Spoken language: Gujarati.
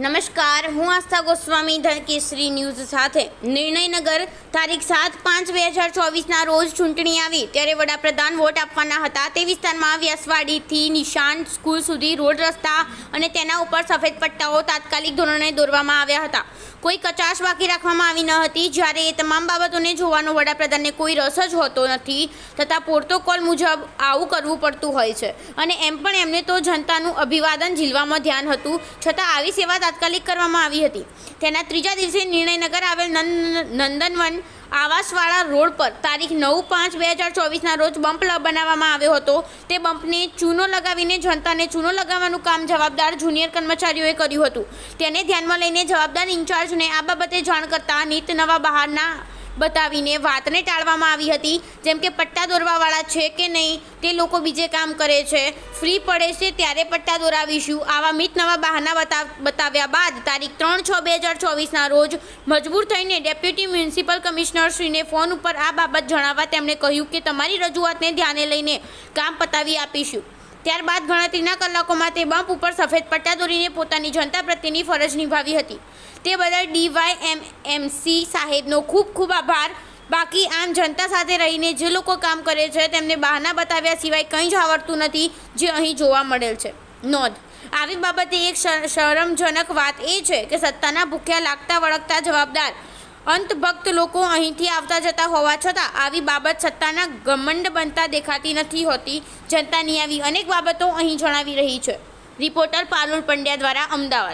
નમસ્કાર, હું આસ્થા ગોસ્વામી, ધનકેસરી ન્યૂઝ સાથે. નિર્ણયનગર તારીખ સાત પાંચ બે હજાર ચોવીસના રોજ ચૂંટણી આવી. ત્યારે વડાપ્રધાન વોટ આપવાના હતા તે વિસ્તારમાં વ્યાસવાડીથી નિશાન સ્કૂલ સુધી રોડ રસ્તા અને તેના ઉપર સફેદ પટ્ટાઓ તાત્કાલિક ધોરણે દોરવામાં આવ્યા હતા. કોઈ કચાશ બાકી રાખવામાં આવી ન હતી. જ્યારે એ તમામ બાબતોને જોવાનો વડાપ્રધાનને કોઈ રસ જ હોતો નથી તથા પ્રોટોકોલ મુજબ આવું કરવું પડતું હોય છે. અને એમ પણ એમને તો જનતાનું અભિવાદન ઝીલવામાં ધ્યાન હતું. છતાં આવી સેવા તાત્કાલિક કરવામાં આવી હતી. તેના ત્રીજા દિવસે નિર્ણયનગર આવેલ નંદ, નંદનવન આવાસવાળા રોડ પર તારીખ નવ પાંચ બે હજાર ચોવીસના રોજ બમ્પ બનાવવામાં આવ્યો હતો. તે બમ્પને ચૂનો લગાવીને જનતાને ચૂનો લગાવવાનું કામ જવાબદાર જુનિયર કર્મચારીઓએ કર્યું હતું. તેને ધ્યાનમાં લઈને જવાબદાર ઇન્ચાર્જને આ બાબતે જાણ કરતા નીત નવા બહારના બતાવીને વાતને ટાળવામાં આવી હતી. જેમ કે પટ્ટા દોરવાવાળા છે કે નહીં, તે લોકો બીજે કામ કરે છે. ફ્રી પડે છે ત્યારે પટ્ટા દોરાવીશું. આવા મિત નવા બહાના બતાવ, બતાવ્યા બાદ તારીખ ત્રણ છ બે હજાર ચોવીસના રોજ મજબૂર થઈને ડેપ્યુટી મ્યુનિસિપલ કમિશનરશ્રીને ફોન ઉપર આ બાબત જણાવવા તેમણે કહ્યું કે તમારી રજૂઆતને ધ્યાને લઈને કામ પતાવી આપીશું. ત્યારબાદ ગણતરીના કલાકોમાં તે બમ્પ ઉપર સફેદ પટ્ટા દોરીને પોતાની જનતા પ્રત્યેની ફરજ નિભાવી હતી. તે બદલ ડીવાય એમ એમસી સાહેબનો ખૂબ ખૂબ આભાર. બાકી આમ જનતા સાથે રહીને જે લોકો કામ કરે છે તેમને બહાના બતાવ્યા સિવાય કંઈ જ આવડતું નથી જે અહીં જોવા મળેલ છે. નોંધ. આવી બાબતે એક શર- શરમજનક વાત એ છે કે સત્તાના ભૂખ્યા લાગતા વળગતા જવાબદાર અંતભક્ત લોકો અહીંથી આવતા જતા હોવા છતાં આવી બાબત સત્તાના ગમંડ બનતા દેખાતી નથી હોતી. જનતાની આવી અનેક બાબતો અહીં જણાવી રહી છે. રિપોર્ટર પારુલ પંડ્યા દ્વારા અમદાવાદ.